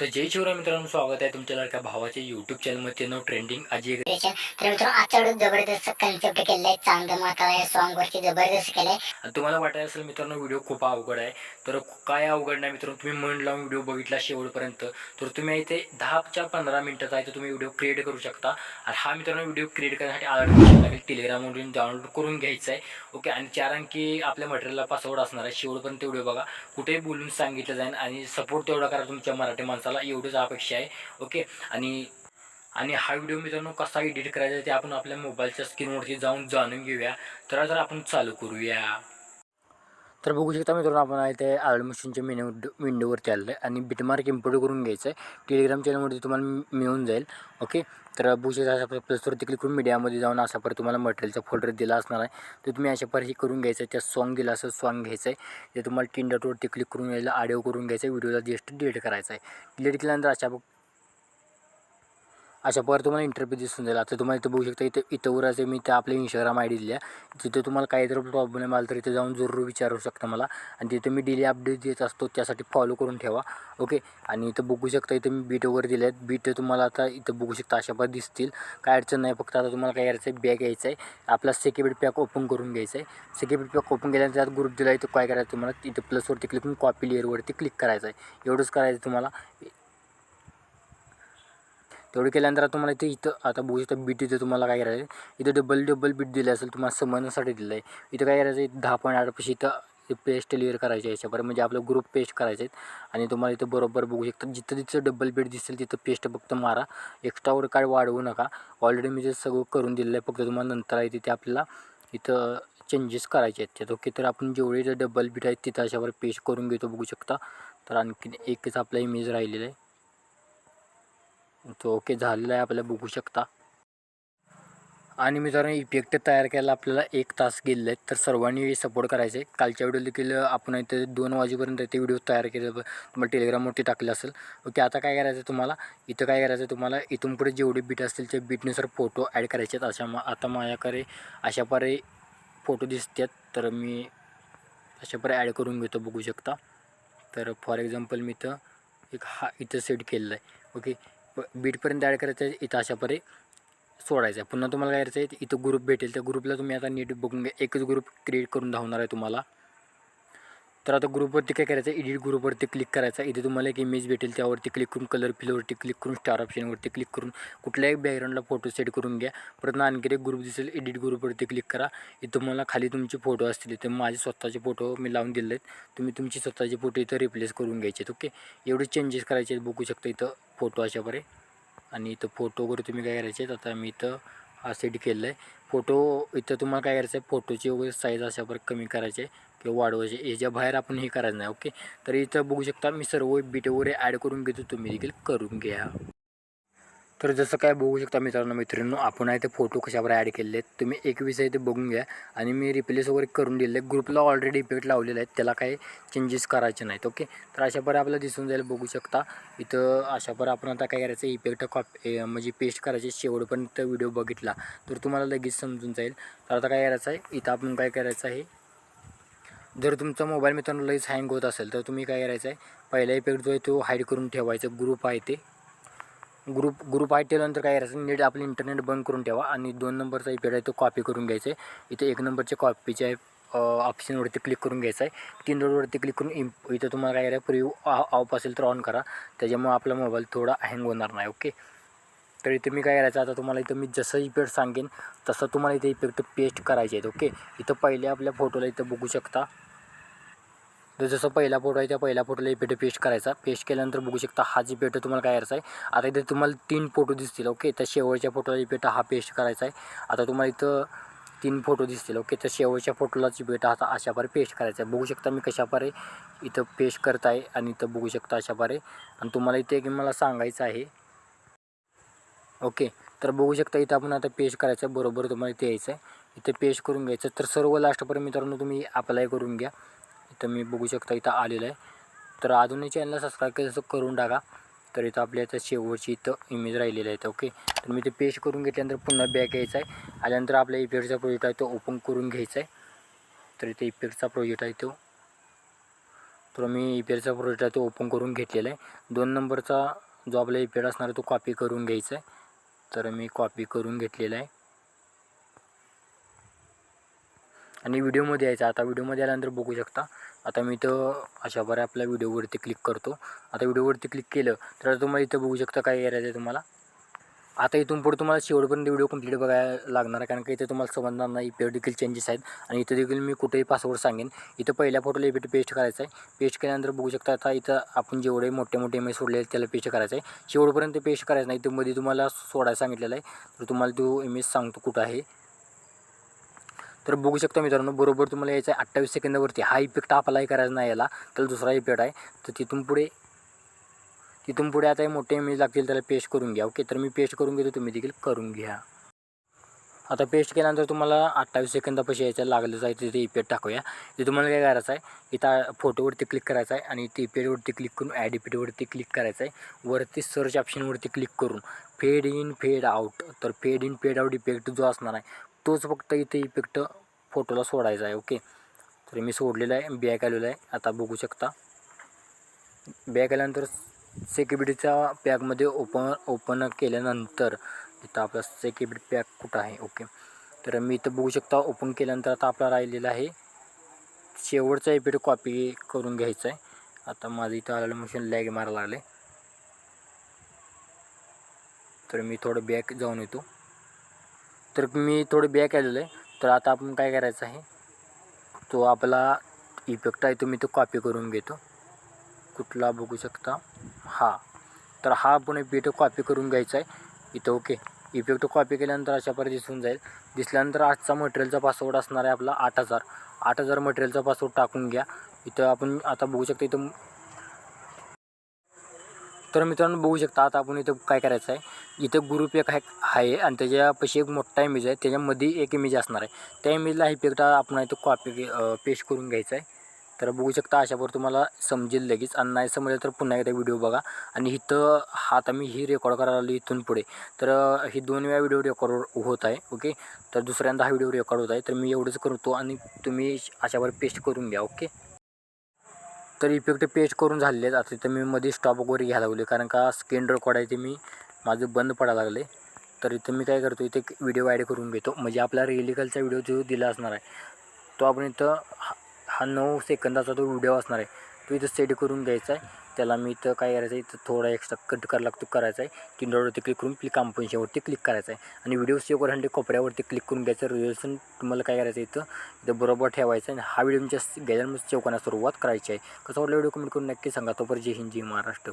तर जय शिवराय मित्रांनो स्वागत आहे तुमच्या लाडक्या भावाच्या युट्यूब चॅनलमध्ये नाव ट्रेंडिंग आजी तर मित्रांनो आजच्या जबरदस्त कन्सेप्ट केलेला आहे चांगलं माता या सॉन्ग वरती जबरदस्त केलंय आणि तुम्हाला वाटत असेल मित्रांनो व्हिडिओ खूप अवघड आहे. तर काय अवघड नाही मित्रांनो तुम्ही मन लावून व्हिडिओ बघितला शेवटपर्यंत. तर तुम्ही इथे दहाच्या पंधरा मिनिटाचा आहे तर तुम्ही व्हिडिओ क्रिएट करू शकता. आणि हा मित्रांनो व्हिडिओ क्रिएट करण्यासाठी अलर्ट लागेल टेलिग्रामवरून डाउनलोड करून घ्यायचा आहे. ओके आणि चार अंकी आपल्या मटेरियलला पासवर्ड असणार आहे. शेवटपर्यंत व्हिडिओ बघा. कुठेही बोलून सांगितलं जाईल आणि सपोर्ट तेवढा करा तुमच्या मराठी माणसाला. एवढंच अपेक्षा आहे. ओके? आणि आणि हा व्हिडिओ मित्रांनो कसा एडिट करायचा ते आपण आपल्या मोबाईलच्या स्क्रीनवरती जाऊन जाणून घेऊया. तर तर आपण चालू करूया. तर बघू शकता मित्रांनो आपण आहे ते आर्ड मशीनच्या मेन्यू विंडोवरती आलेलं आहे आणि बिटमार्क इम्पोर्ट करून घ्यायचं आहे. टेलिग्राम चॅनलमध्ये तुम्हाला मिळून जाईल. ओके तर बघू शकता अशा प्लसवरती क्लिक करून मीडियामध्ये जाऊन असा पर तुम्हाला मटेरियलचा फोल्डर दिला असणार आहे. तर तुम्ही अशा पर हे करून घ्यायचं आहे. त्या सॉन्ग दिला असं सॉन्ग घ्यायचं आहे. ते तुम्हाला टिन डॉटवरती क्लिक करून यायला ऑडिओ करून घ्यायचं आहे. व्हिडिओला जस्ट डिलीट करायचा आहे. डिलीट केल्यानंतर अशा अशा प्रकारे तुम्हाला इंटरव्ह्यू दिसून जाईल. आता तुम्हाला इथं बघू शकता इथे इथं वर असे मी त्या आपले इंस्टाग्राम आय डी दिल्या तिथे तुम्हाला काहीतरी प्रॉब्लेम आला तर इथे जाऊन जरूर विचारू शकता मला. आणि तिथे मी डेली अपडेट देत असतो त्यासाठी फॉलो करून ठेवा. ओके आणि इथं बघू शकता इथं मी बीट वगैरे दिले आहेत बीट तुम्हाला आता इथं बघू शकता अशा प्रकारे दिसतील. काय अडचण नाही फक्त आता तुम्हाला काय करायचं आहे बॅग घ्यायचं आहे. आपला सेक्युरिटी पॅक ओपन करून घ्यायचं आहे. सेक्युरिटी पॅक ओपन केल्यानंतर त्यात ग्रुप दिला इथं काय करायचं तुम्हाला? इथं प्लसवरती क्लिक करून कॉपी लेअरवरती क्लिक करायचं आहे. एवढंच करायचं तुम्हाला. तेवढे केल्यानंतर आता तुम्हाला इथे इथं आता बघू शकता बीट इथे तुम्हाला काय करायचं आहे. इथं डबल डबल बीट दिलं असेल तुम्हाला समजण्यासाठी दिलं आहे. इथं काय करायचं आहे? दहा पॉईंट आठपाशी इथं पेस्ट क्लिअर करायचे याच्यापर्यंत म्हणजे आपलं ग्रुप पेस्ट करायचे आहेत आणि तुम्हाला इथं बरोबर बघू शकता जिथं तिथं डबल बीट दिसेल तिथं पेस्ट फक्त मारा. एक्स्ट्रावर काय वाढवू नका. ऑलरेडी मी ते सगळं करून दिलेलं आहे फक्त तुम्हाला नंतर आहे तिथे आपल्याला इथं चेंजेस करायचे आहेत. त्यात ओके तर आपण जेवढे डबल बीट आहेत तिथं अशावर पेस्ट करून घेतो बघू शकता. तर आणखीन एकच आपला इमेज राहिलेला आहे. तो ओके झालेला आहे आपल्याला बघू शकता. आणि मित्रांनो इफेक्ट तयार करायला आपल्याला एक तास गेलेले आहेत तर सर्वांनी सपोर्ट करायचे कालच्या व्हिडिओ देखील आपण इथे दोन वाजेपर्यंत ते व्हिडिओ तयार केले तुम्हाला टेलिग्रामवरती टाकले असेल. ओके आता काय करायचं तुम्हाला? इथं काय करायचं तुम्हाला? इथून पुढे जेवढे बीट असतील त्या बीटनुसार फोटो ॲड करायचे आहेत. अशा मा आता माझ्याकडे अशा प्रकारे फोटो दिसतात तर मी अशा प्रकारे ॲड करून घेतो बघू शकता. तर फॉर एक्झाम्पल मी इथं एक हा इथं सेट केलेलं आहे. ओके बीटपर्यंत ॲड करायचं आहे इथं अशा परे सोडायचं आहे. पुन्हा तुम्हाला काय करायचं आहे इथं ग्रुप भेटेल. त्या ग्रुपला तुम्ही आता नीट बघून घ्या. एकच ग्रुप क्रिएट करून धावणार आहे तुम्हाला. तर आता ग्रुपवरती काय करायचं? आहे एडिट ग्रुपवरती क्लिक करायचा. आहे इथे तुम्हाला एक इमेज भेटेल त्यावरती क्लिक करून कलर फिलवरती क्लिक करून स्टार ऑप्शनवरती क्लिक करून कुठल्याही बॅकग्राऊंडला फोटो सेट करून घ्या. परत आणखी एक ग्रुप दिसेल एडिट ग्रुपवरती क्लिक करा. इथं तुम्हाला खाली तुमचे फोटो असतील तर माझे स्वतःचे फोटो मी लावून दिले आहेत. तुम्ही तुमचे स्वतःचे फोटो इथं रिप्लेस करून घ्यायचे आहेत ओके एवढे चेंजेस करायचे आहेत बघू शकता इथं फोटो अशापरे. आणि इथं फोटो वगैरे तुम्ही काय करायचे आहेत आता मी इथं सेट केलेलं आहे फोटो इथं तुम्हाला काय करायचं आहे फोटोची वगैरे साईज अशा प्रकारे कमी करायचे किंवा वाढवायचे. ह्याच्या बाहेर आपण हे करायचं नाही ओके तर इथं बघू शकता मी सर्व बीट वगैरे ॲड करून घेतो. तुम्ही देखील करून घ्या. तर जसं काय बघू शकता मित्रांनो मैत्रिणींनो आपण आहे ते फोटो कशावर ॲड केलेले आहेत तुम्ही एक विषय ते बघून घ्या. आणि मी रिप्लेस वगैरे करून दिलेले ग्रुपला ऑलरेडी इफेक्ट लावलेले आहेत त्याला काही चेंजेस करायचे नाहीत ओके तर अशा पर आपल्याला दिसून जाईल बघू शकता. इथं अशा पर आपण आता काय करायचं इफेक्ट कॉपी म्हणजे पेस्ट करायचे शेवटपर्यंत व्हिडिओ बघितला. तर तुम्हाला लगेच समजून जाईल. तर आता काय करायचं आहे इथं आपण काय करायचं आहे जर तुमचा मोबाईल मित्रांनो लगेच हँग होत असेल तर तुम्ही काय करायचं आहे पहिला इफेक्ट जो आहे तो हाईड करून ठेवायचा ग्रुप आहे ते. ग्रुप ग्रुप आहे त्यानंतर काय करायचं? नीट आपलं इंटरनेट बंद करून ठेवा आणि दोन नंबरचा पेड आहे तो कॉपी करून घ्यायचा आहे. इथे एक नंबरच्या कॉपीच्या आहे ऑप्शनवरती क्लिक करून घ्यायचं आहे. तीन रोडवरती क्लिक करून इम इथं तुम्हाला काय करायचं? प्रिव्यू ऑफ असेल तर ऑन करा. त्याच्यामुळे आपला मोबाईल थोडा हँग होणार नाही ओके तर इथे मी काय करायचं? आता तुम्हाला इथं मी जसं इफेक्ट सांगेन तसं तुम्हाला इथे इफेक्ट पेस्ट करायचे आहेत ओके इथं पहिले आपल्या फोटोला इथं बघू शकता. तर जसं पहिला फोटो आहे त्या पहिल्या फोटोला इफेक्ट पेस्ट करायचा. पेस्ट केल्यानंतर बघू शकता हा जी इफेक्ट तुम्हाला काय करायचा आहे आता इथे तुम्हाला तीन फोटो दिसतील ओके तर शेवटच्या फोटोला इफेक्ट हा पेस्ट करायचा आहे. आता तुम्हाला इथं तीन फोटो दिसतील ओके तर शेवटच्या फोटोला इफेक्ट आता अशापारे पेस्ट करायचा आहे. बघू शकता मी कशापारे इथं पेस्ट करत आहे आणि इथं बघू शकता अशापारे आणि तुम्हाला इथे एक मला सांगायचं आहे. ओके तर बघू शकता इथं आपण आता पेस्ट करायचं आहे. बरोबर तुम्हाला इथे यायचं आहे. इथे पेस्ट करून घ्यायचं तर सर्व लास्टपर्यंत मित्रांनो तुम्ही अप्लाय करून घ्या. तुम्ही मी बघू शकता इथं आलेलं आहे. तर अजूनही चॅनलला सबस्क्राईब केलं असं करून टाका. तर इथं आपल्या इथं शेवटची इथं इमेज राहिलेली आहे ओके तर मी ते पेस्ट करून घेतल्यानंतर पुन्हा बॅक यायचं आहे. आल्यानंतर आपल्या इफेक्टचा प्रोजेक्ट आहे तो ओपन करून घ्यायचा आहे. तर इथे इफेक्टचा प्रोजेक्ट आहे तो. तर मी ई पी एलचा प्रोजेक्ट आहे तो ओपन करून घेतलेला आहे. दोन नंबरचा जो आपला ई पी असणार आहे तो कॉपी करून घ्यायचा आहे. तर मी कॉपी करून घेतलेला आहे. आणि व्हिडिओमध्ये यायचं. आता व्हिडिओमध्ये आल्यानंतर बघू शकता. आता मी इथं अशा बऱ्या आपल्या व्हिडिओवरती क्लिक करतो. आता व्हिडिओवरती क्लिक केलं तर आता तुम्हाला इथं बघू शकता काय करायचं आहे तुम्हाला. आता इथून पुढे तुम्हाला शेवटपर्यंत व्हिडिओ कंप्लीट बघायला लागणार आहे. कारण की इथे तुम्हाला समजणार नाही इथे देखील चेंजेस आहेत. आणि इथं देखील मी कुठेही पासवर्ड सांगेन. इथं पहिल्या फोटोला इफेक्ट पेस्ट करायचा आहे. पेस्ट केल्यानंतर बघू शकता आता इथं आपण जेवढे मोठे मोठे इमेज सोडले आहेत त्याला पेस्ट करायचं आहे. शेवटपर्यंत पेस्ट करायचं नाही इथं मध्ये तुम्हाला सोडायला सांगितलेलं आहे. तर तुम्हाला तो इमेज सांगतो कुठं आहे. तर बघू शकता मित्रांनो बरोबर तुम्हाला यायचं आहे अठ्ठावीस सेकंदावरती. हा इफेक्ट अप्लाय करायचा नाही याला. तर दुसरा इफेक्ट आहे. तर तिथून पुढे तिथून पुढे आता हे मोठे इमेज लागतील त्याला पेस्ट करून घ्या. ओके तर मी पेस्ट करून घेतो तुम्ही देखील करून घ्या. आता पेस्ट केल्यानंतर तुम्हाला अठ्ठावीस सेकंदापाशी यायचं लागलं आहे. तिथे इपेड टाकूया. ते तुम्हाला काय करायचं आहे? इथं फोटोवरती क्लिक करायचं आहे आणि इथे इपेडवरती क्लिक करून ॲड इपेडवरती क्लिक करायचं आहे. वरती सर्च ऑप्शनवरती क्लिक करून फेड इन फेड आउट तर fade in fade out effect जो असणार आहे तोच फक्त इथे इफेक्ट फोटोला सोडायचा आहे ओके? तर मी सोडलेला आहे बॅक आलेला आहे. आता बघू शकता. बॅक आल्यानंतर सेक्युरिटीच्या पॅकमध्ये ओपन ओपन केल्यानंतर इथं आपला सेक्युरिटी पॅक कुठं आहे ओके? तर मी इथं बघू शकता ओपन केल्यानंतर आता आपला राहिलेला आहे. शेवटचा इफेक्ट कॉपी करून घ्यायचा आहे. आता माझं इथं आलेलं मशीन लॅग मारायला लागले तर मी थोडं बॅक जाऊन येतो. तर मी थोडं बॅक आलेलो आहे. तर आता आपण काय करायचं आहे? तो आपला इफेक्ट आहे तो मी तो कॉपी करून घेतो. कुठला बघू शकता? हा. तर हा आपण इफेक्ट कॉपी करून घ्यायचा आहे. इथं ओके इफेक्ट कॉपी केल्यानंतर अशा प्रकारे दिसून जाईल. दिसल्यानंतर आजचा मटेरियलचा पासवर्ड असणार आहे आपला आठ हजार. आठ हजार मटेरियलचा पासवर्ड टाकून घ्या. इथं आपण आता बघू शकतो इथं तर मित्रांनो बघू शकता आता आपण इथं काय करायचं आहे. इथं ग्रुप एक आहे आहे आणि त्याच्यापाशी एक मोठा इमेज आहे. त्याच्यामध्ये एक इमेज असणार आहे. त्या इमेजला इफेक्ट आपण इथं कॉपी पेस्ट करून घ्यायचं आहे. तर बघू शकता अशावर तुम्हाला समजेल लगेच. आणि नाही समजलं तर पुन्हा एकदा व्हिडिओ बघा. आणि इथं हा आता मी ही रेकॉर्ड करायला आलो इथून पुढे. तर ही दोन वेळा व्हिडिओ रेकॉर्ड होत आहे ओके तर दुसऱ्यांदा हा व्हिडिओ रेकॉर्ड होत आहे. तर मी एवढंच करतो आणि तुम्ही अशावर पेस्ट करून घ्या ओके तर इफेक्ट पेस्ट करून झालेले आहेत. आता इथं मी मध्ये स्टॉप वगैरे घ्यायला लागले कारण का स्क्रीन रेकॉर्ड आहे ते मी माझं बंद पडायला लागले तर इथं मी काय करतो इथे व्हिडिओ ॲड करून घेतो. म्हणजे आपला रेलिकलचा व्हिडिओ जो दिला असणार आहे तो आपण इथं हा हा नऊ सेकंदाचा तो व्हिडिओ असणार आहे. तो इथं सेट करून घ्यायचा आहे. त्याला मी इथं काय करायचं आहे इथं थोडा एक्स्ट्रा कट करायला लागतो करायचा आहे. तीन क्लिक करून क्लिक कांपोनशावरती क्लिक करायचं आहे. आणि व्हिडिओ सेव्ह करण्यासाठी कोपऱ्यावरती क्लिक करून घ्यायचं रिझोल्युशन तुम्हाला काय करायचं इथं इथं बरोबर ठेवायचं आणि हा व्हिडिओ तुमच्या गॅलरीमध्ये सेव्ह करण्यास सुरुवात करायची आहे. कसा वाटला व्हिडिओ कमेंट करून नक्की सांगा. तोपर्यंत जय हिंद जय महाराष्ट्र.